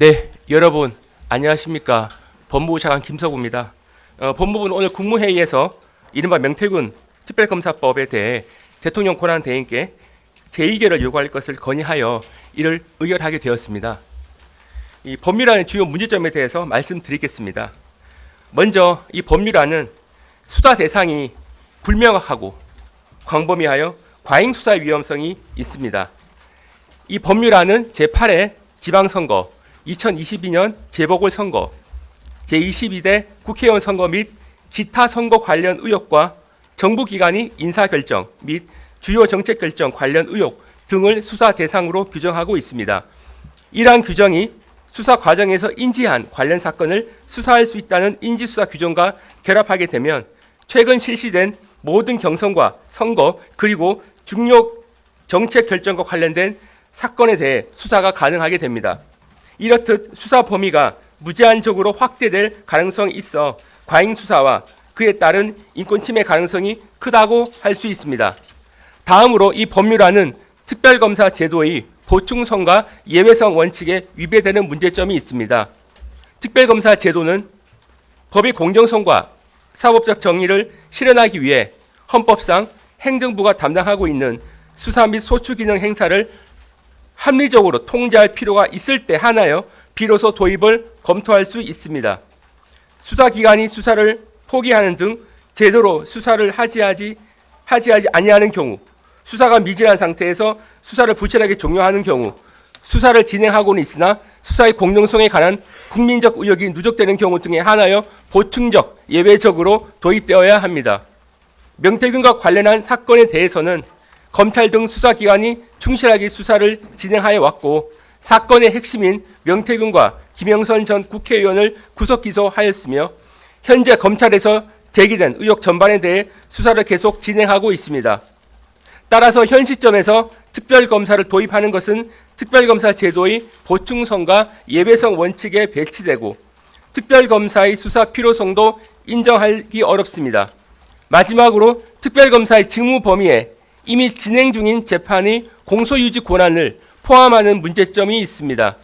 네, 여러분 안녕하십니까? 법무부 차관 김서구입니다. 어, 법무부는 오늘 국무회의에서 이른바 명태균 특별검사법에 대해 대통령 권한 대행께 재의결을 요구할 것을 건의하여 이를 의결하게 되었습니다. 이 법률안의 주요 문제점에 대해서 말씀드리겠습니다. 먼저 이 법률안은 수사 대상이 불명확하고 광범위하여 과잉 수사 위험성이 있습니다. 이 법률안은 제8회 지방선거, 2022년 재보궐선거, 제22대 국회의원 선거 및 기타 선거 관련 의혹과 정부기관이 인사결정 및 주요 정책 결정 관련 의혹 등을 수사 대상으로 규정하고 있습니다. 이러한 규정이 수사 과정에서 인지한 관련 사건을 수사할 수 있다는 인지수사 규정과 결합하게 되면 최근 실시된 모든 경선과 선거 그리고 중요 정책 결정과 관련된 사건에 대해 수사가 가능하게 됩니다. 이렇듯 수사 범위가 무제한적으로 확대될 가능성이 있어 과잉 수사와 그에 따른 인권 침해 가능성이 크다고 할 수 있습니다. 다음으로 이 법률안은 특별검사 제도의 보충성과 예외성 원칙에 위배되는 문제점이 있습니다. 특별검사 제도는 법의 공정성과 사법적 정의를 실현하기 위해 헌법상 행정부가 담당하고 있는 수사 및 소추 기능 행사를 합리적으로 통제할 필요가 있을 때 하나여 비로소 도입을 검토할 수 있습니다. 수사기관이 수사를 포기하는 등 제대로 수사를 하지 하지 하지 하지 아니하는 경우, 수사가 미진한 상태에서 수사를 부실하게 종료하는 경우, 수사를 진행하고는 있으나 수사의 공정성에 관한 국민적 의혹이 누적되는 경우 등에 한하여 보충적, 예외적으로 도입되어야 합니다. 명태균과 관련한 사건에 대해서는 검찰 등 수사기관이 충실하게 수사를 진행하여 왔고 사건의 핵심인 명태균과 김영선 전 국회의원을 구속 기소하였으며 현재 검찰에서 제기된 의혹 전반에 대해 수사를 계속 진행하고 있습니다. 따라서 현 시점에서 특별검사를 도입하는 것은 특별검사 제도의 보충성과 예외성 원칙에 배치되고 특별검사의 수사 필요성도 인정하기 어렵습니다. 마지막으로 특별검사의 직무 범위에 이미 진행 중인 재판의 공소유지 권한을 포함하는 문제점이 있습니다.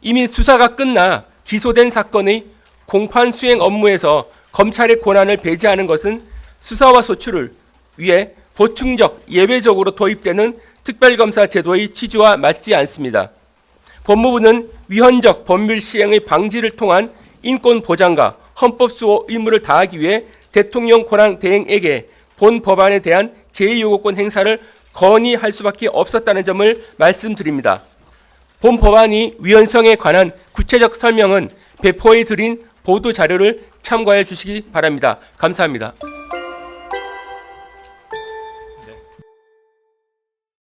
이미 수사가 끝나 기소된 사건의 공판 수행 업무에서 검찰의 권한을 배제하는 것은 수사와 소출을 위해 보충적, 예외적으로 도입되는 특별검사 제도의 취지와 맞지 않습니다. 법무부는 위헌적 법률 시행의 방지를 통한 인권 보장과 헌법 수호 의무를 다하기 위해 대통령 권한 대행에게 본 법안에 대한 제2요구권 행사를 건의할 수밖에 없었다는 점을 말씀드립니다. 본 법안이 위헌성에 관한 구체적 설명은 배포해 드린 보도 자료를 참고해 주시기 바랍니다. 감사합니다.